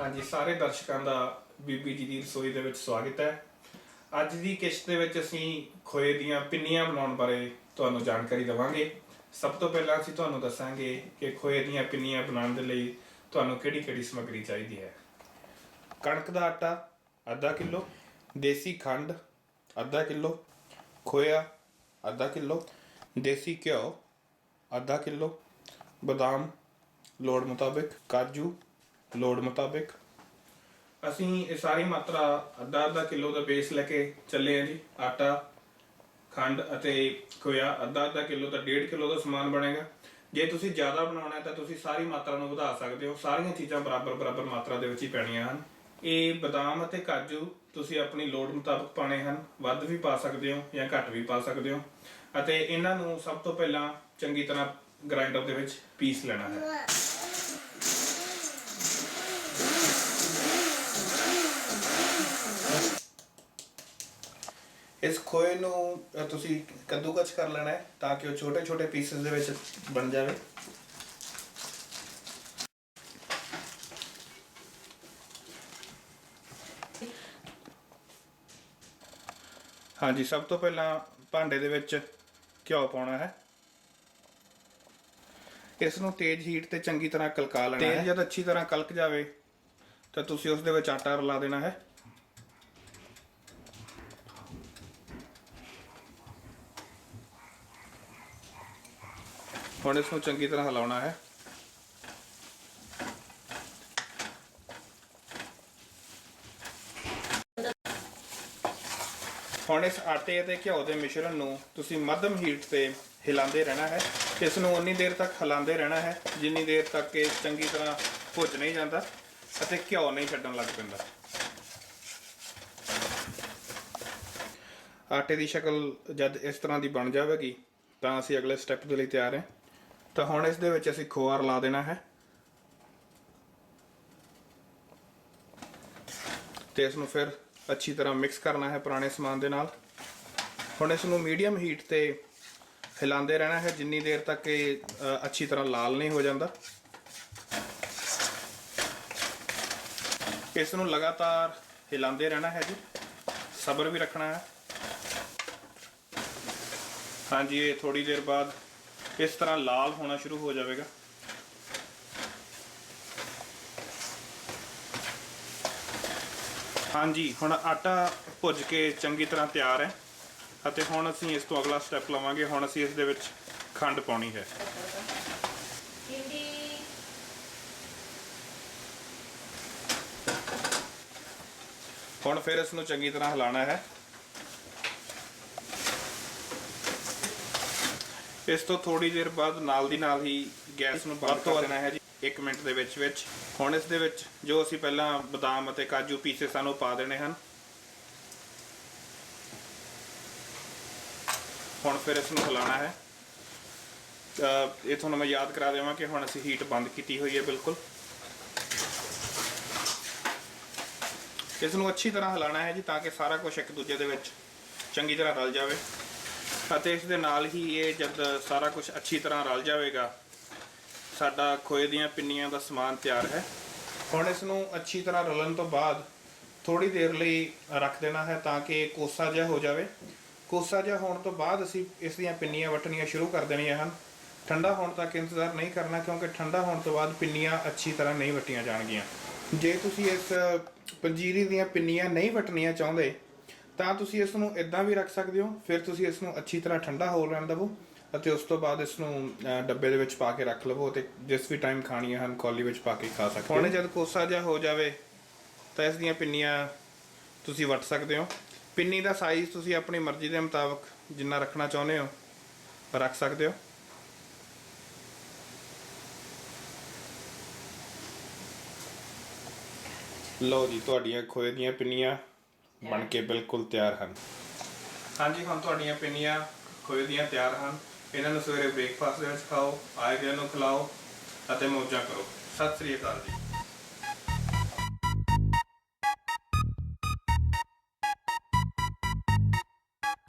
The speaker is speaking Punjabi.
ਹਾਂਜੀ, ਸਾਰੇ ਦਰਸ਼ਕਾਂ ਦਾ ਬੀਬੀ ਜੀ ਦੀ ਰਸੋਈ ਦੇ ਵਿੱਚ ਸਵਾਗਤ ਹੈ। ਅੱਜ ਦੀ ਕਿਸ਼ਤ ਦੇ ਵਿੱਚ ਅਸੀਂ ਖੋਏ ਦੀਆਂ ਪਿੰਨੀਆਂ ਬਣਾਉਣ ਬਾਰੇ ਤੁਹਾਨੂੰ ਜਾਣਕਾਰੀ ਦੇਵਾਂਗੇ। ਸਭ ਤੋਂ ਪਹਿਲਾਂ ਅਸੀਂ ਤੁਹਾਨੂੰ ਦੱਸਾਂਗੇ ਕਿ ਖੋਏ ਦੀਆਂ ਪਿੰਨੀਆਂ ਬਣਾਉਣ ਦੇ ਲਈ ਤੁਹਾਨੂੰ ਕਿਹੜੀ-ਕਿਹੜੀ ਸਮੱਗਰੀ ਚਾਹੀਦੀ ਹੈ। ਕਣਕ ਦਾ ਆਟਾ, ਅੱਧਾ ਕਿਲੋ, ਦੇਸੀ ਖੰਡ, ਅੱਧਾ ਕਿਲੋ, ਖੋਇਆ, ਅੱਧਾ ਕਿਲੋ, ਦੇਸੀ ਘਿਓ, ਅੱਧਾ ਕਿਲੋ, ਬਦਾਮ, ਲੋੜ ਮੁਤਾਬਿਕ ਕਾਜੂ ਲੋੜ ਮੁਤਾਬਿਕ? ਅਸੀਂ ਇਹ ਸਾਰੀ ਮਾਤਰਾ ਅੱਧਾ ਅੱਧਾ ਕਿਲੋ ਦਾ ਬੇਸ ਲੈ ਕੇ ਚੱਲੇ ਹਾਂ ਜੀ, ਆਟਾ, ਖੰਡ ਅਤੇ ਖੋਇਆ। ਅੱਧਾ ਅੱਧਾ ਕਿਲੋ ਤਾਂ 1.5 ਕਿਲੋ ਦਾ ਸਮਾਨ ਬਣੇਗਾ। ਜੇ ਤੁਸੀਂ ਜ਼ਿਆਦਾ ਬਣਾਉਣਾ ਹੈ ਤਾਂ ਤੁਸੀਂ ਸਾਰੀ ਮਾਤਰਾ ਨੂੰ ਵਧਾ ਸਕਦੇ ਹੋ। ਸਾਰੀਆਂ ਚੀਜ਼ਾਂ ਬਰਾਬਰ ਬਰਾਬਰ ਮਾਤਰਾ ਦੇ ਵਿੱਚ ਹੀ ਪੈਣੀਆਂ ਹਨ। ਇਹ ਬਦਾਮ ਅਤੇ ਕਾਜੂ ਤੁਸੀਂ ਆਪਣੀ ਲੋੜ ਮੁਤਾਬਕ ਪਾਣੇ ਹਨ। ਵੱਧ ਵੀ ਪਾ ਸਕਦੇ ਹੋ ਜਾਂ ਘੱਟ ਵੀ ਪਾ ਸਕਦੇ ਹੋ। ਅਤੇ ਇਹਨਾਂ ਨੂੰ ਸਭ ਤੋਂ ਪਹਿਲਾਂ ਚੰਗੀ ਤਰ੍ਹਾਂ ਗ੍ਰਾਈਂਡਰ ਦੇ ਵਿੱਚ ਪੀਸ ਲੈਣਾ ਹੈ। ਇਸ ਖੋਏ ਨੂੰ ਤੁਸੀਂ ਕੱਦੂਕਸ ਕਰ ਲੈਣਾ ਹੈ ਤਾਂ ਕਿ ਉਹ ਛੋਟੇ ਛੋਟੇ ਪੀਸਸ ਦੇ ਵਿੱਚ ਬਣ ਜਾਵੇ। ਹਾਂਜੀ, ਸਭ ਤੋਂ ਪਹਿਲਾਂ ਭਾਂਡੇ ਦੇ ਵਿੱਚ ਘਿਓ ਪਾਉਣਾ ਹੈ। ਇਸ ਨੂੰ ਤੇਜ਼ ਹੀਟ ਤੇ ਚੰਗੀ ਤਰ੍ਹਾਂ ਕਲਕਾ ਲੈਣਾ ਹੈ। ਜਦ ਅੱਛੀ ਤਰ੍ਹਾਂ ਕਲਕ ਜਾਵੇ, ਤਾਂ ਤੁਸੀਂ ਉਸ ਦੇ ਵਿੱਚ ਆਟਾ ਰਲਾ ਦੇਣਾ ਹੈ। ਹੁਣ ਇਸ ਨੂੰ ਚੰਗੀ ਤਰ੍ਹਾਂ ਹਿਲਾਉਣਾ ਹੈ। ਹੁਣ ਇਸ ਆਟੇ ਅਤੇ ਘਿਓ ਦੇ ਮਿਸ਼ਰਣ ਨੂੰ ਤੁਸੀਂ ਮੱਧਮ ਹੀਟ ਤੇ ਹਿਲਾਉਂਦੇ ਰਹਿਣਾ ਹੈ। ਇਸ ਨੂੰ ਉਨੀ ਦੇਰ ਤੱਕ ਹਿਲਾਉਂਦੇ ਰਹਿਣਾ ਹੈ, ਜਿੰਨੀ ਦੇਰ ਤੱਕ ਇਹ ਚੰਗੀ ਤਰ੍ਹਾਂ ਭੁੱਜ ਨਹੀਂ ਜਾਂਦਾ ਅਤੇ ਘਿਓ ਨਹੀਂ ਛੱਡਣ ਲੱਗ ਪੈਂਦਾ। ਆਟੇ ਦੀ ਸ਼ਕਲ ਜਦ ਇਸ ਤਰ੍ਹਾਂ ਦੀ ਬਣ ਜਾਵੇਗੀ ਤਾਂ ਅਸੀਂ ਅਗਲੇ ਸਟੈਪ ਦੇ ਲਈ ਤਿਆਰ ਹਾਂ। ਤਾਂ ਹੁਣ ਇਸ ਦੇ ਵਿੱਚ ਅਸੀਂ ਖੋਆ ਰਲਾ ਦੇਣਾ ਹੈ। ਤੇ ਇਸ ਨੂੰ ਫਿਰ ਅੱਛੀ ਤਰ੍ਹਾਂ ਮਿਕਸ ਕਰਨਾ ਹੈ ਪੁਰਾਣੇ ਸਮਾਨ ਦੇ ਨਾਲ। ਹੁਣ ਇਸ ਨੂੰ ਮੀਡੀਅਮ ਹੀਟ ਤੇ ਹਿਲਾਉਂਦੇ ਰਹਿਣਾ ਹੈ ਜਿੰਨੀ ਦੇਰ ਤੱਕ ਇਹ ਅੱਛੀ ਤਰ੍ਹਾਂ ਲਾਲ ਨਹੀਂ ਹੋ ਜਾਂਦਾ। ਇਸ ਨੂੰ ਲਗਾਤਾਰ ਹਿਲਾਉਂਦੇ ਰਹਿਣਾ ਹੈ ਜੀ। ਸਬਰ ਵੀ ਰੱਖਣਾ ਹੈ। ਹਾਂਜੀ, ਇਹ ਥੋੜੀ ਦੇਰ ਬਾਅਦ ਇਸ ਤਰ੍ਹਾਂ ਲਾਲ ਹੋਣਾ ਸ਼ੁਰੂ ਹੋ ਜਾਵੇਗਾ? ਹਾਂਜੀ, ਹੁਣ ਆਟਾ ਭੁੱਜ ਕੇ ਚੰਗੀ ਤਰ੍ਹਾਂ ਤਿਆਰ ਹੈ ਅਤੇ ਹੁਣ ਅਸੀਂ ਇਸ ਤੋਂ ਅਗਲਾ ਸਟੈਪ ਲਵਾਂਗੇ। ਹੁਣ ਅਸੀਂ ਇਸ ਦੇ ਵਿੱਚ ਖੰਡ ਪਾਉਣੀ ਹੈ। ਹੁਣ ਫਿਰ ਇਸ ਨੂੰ ਚੰਗੀ ਤਰ੍ਹਾਂ ਹਿਲਾਣਾ ਹੈ। ਇਸ ਤੋਂ ਥੋੜੀ ਦੇਰ ਬਾਅਦ ਨਾਲ ਦੀ ਨਾਲ ਹੀ ਗੈਸ ਨੂੰ ਬੰਦ ਕਰ ਦੇਣਾ ਹੈ ਜੀ 1 ਮਿੰਟ ਦੇ ਵਿੱਚ ਵਿੱਚ। ਹੁਣ ਇਸ ਦੇ ਵਿੱਚ ਜੋ ਅਸੀਂ ਪਹਿਲਾਂ ਬਦਾਮ ਅਤੇ ਕਾਜੂ ਪੀਸੇ ਸਾਨੂੰ ਪਾ ਦੇਣੇ ਹਨ। ਹੁਣ ਫਿਰ ਇਸ ਨੂੰ ਹਿਲਾਣਾ ਹੈ। ਇਹ ਤੁਹਾਨੂੰ ਮੈਂ ਯਾਦ ਕਰਾ ਦੇਵਾਂ ਕਿ ਹੁਣ ਅਸੀਂ ਹੀਟ ਬੰਦ ਕੀਤੀ ਹੋਈ ਹੈ ਬਿਲਕੁਲ। ਇਸ ਨੂੰ ਅੱਛੀ ਤਰ੍ਹਾਂ ਹਿਲਾਣਾ ਹੈ ਜੀ ਤਾਂ ਕਿ ਸਾਰਾ ਕੁਝ ਇੱਕ ਦੂਜੇ ਦੇ ਵਿੱਚ ਚੰਗੀ ਤਰ੍ਹਾਂ ਰਲ ਜਾਵੇ। ਅਤੇ ਇਸ ਦੇ ਨਾਲ ਹੀ ਇਹ ਜਦ ਸਾਰਾ ਕੁਝ ਅੱਛੀ ਤਰ੍ਹਾਂ ਰਲ ਜਾਵੇਗਾ, ਸਾਡਾ ਖੋਏ ਦੀਆਂ ਪਿੰਨੀਆਂ ਦਾ ਸਮਾਨ ਤਿਆਰ ਹੈ। ਹੁਣ ਇਸ ਨੂੰ ਅੱਛੀ ਤਰ੍ਹਾਂ ਰਲਣ ਤੋਂ ਬਾਅਦ ਥੋੜੀ ਦੇਰ ਲਈ ਰੱਖ ਦੇਣਾ ਹੈ ਤਾਂ ਕਿ ਕੋਸਾ ਜਿਹਾ ਹੋ ਜਾਵੇ। ਕੋਸਾ ਜਿਹਾ ਹੋਣ ਤੋਂ ਬਾਅਦ ਅਸੀਂ ਇਸ ਦੀਆਂ ਪਿੰਨੀਆਂ ਵਟਣੀਆਂ ਸ਼ੁਰੂ ਕਰ ਦੇਣੀਆਂ ਹਨ। ਠੰਡਾ ਹੋਣ ਤੱਕ ਇੰਤਜ਼ਾਰ ਨਹੀਂ ਕਰਨਾ ਕਿਉਂਕਿ ਠੰਡਾ ਹੋਣ ਤੋਂ ਬਾਅਦ ਪਿੰਨੀਆਂ ਅੱਛੀ ਤਰ੍ਹਾਂ ਨਹੀਂ ਵਟੀਆਂ ਜਾਣਗੀਆਂ। ਜੇ ਤੁਸੀਂ ਇਸ ਪੰਜੀਰੀ ਦੀਆਂ ਪਿੰਨੀਆਂ ਨਹੀਂ ਵਟਣੀਆਂ ਚਾਹੁੰਦੇ ਤਾਂ ਤੁਸੀਂ ਇਸ ਨੂੰ ਇਦਾਂ ਵੀ ਰੱਖ ਸਕਦੇ ਹੋ, ਫਿਰ ਤੁਸੀਂ ਇਸ ਨੂੰ ਅੱਛੀ ਤਰ੍ਹਾਂ ਠੰਡਾ ਹੋ ਲੈਣ ਦਿਵੋ ਅਤੇ ਉਸ ਤੋਂ ਬਾਅਦ ਇਸ ਨੂੰ ਡੱਬੇ ਦੇ ਵਿੱਚ ਪਾ ਕੇ ਰੱਖ ਲਵੋ ਤੇ ਜਿਸ ਵੀ ਟਾਈਮ ਖਾਣੀਆਂ ਹਨ ਕੌਲੀ ਵਿੱਚ ਪਾ ਕੇ ਖਾ ਸਕਦੇ ਹੋ। ਹੁਣ ਜਦ ਕੋਸਾ ਜਿਹਾ ਹੋ ਜਾਵੇ, ਤਾਂ ਇਸ ਦੀਆਂ ਪਿੰਨੀਆਂ ਤੁਸੀਂ ਵਟ ਸਕਦੇ ਹੋ। ਪਿੰਨੀ ਦਾ ਸਾਈਜ਼ ਤੁਸੀਂ ਆਪਣੀ ਮਰਜ਼ੀ ਦੇ ਮੁਤਾਬਕ ਜਿੰਨਾ ਰੱਖਣਾ ਚਾਹੁੰਦੇ ਹੋ, ਰੱਖ ਸਕਦੇ ਹੋ। ਲਓ ਜੀ, ਤੁਹਾਡੀਆਂ ਖੋਏ ਦੀਆਂ ਪਿੰਨੀਆਂ ਬਣ ਕੇ ਬਿਲਕੁਲ ਤਿਆਰ ਹਨ। ਹਾਂਜੀ ਹੁਣ ਤੁਹਾਡੀਆਂ ਪਿੰਨੀਆਂ ਖੋਏ ਦੀਆਂ ਤਿਆਰ ਹਨ। ਇਹਨਾਂ ਨੂੰ ਸਵੇਰੇ ਬ੍ਰੇਕਫਾਸਟ ਦੇ ਵਿੱਚ ਖਾਓ ਆਏ ਦਿਨ ਨੂੰ ਖਿਲਾਓ ਅਤੇ ਮੌਜਾਂ ਕਰੋ। ਸਤਿ ਸ੍ਰੀ ਅਕਾਲ ਜੀ।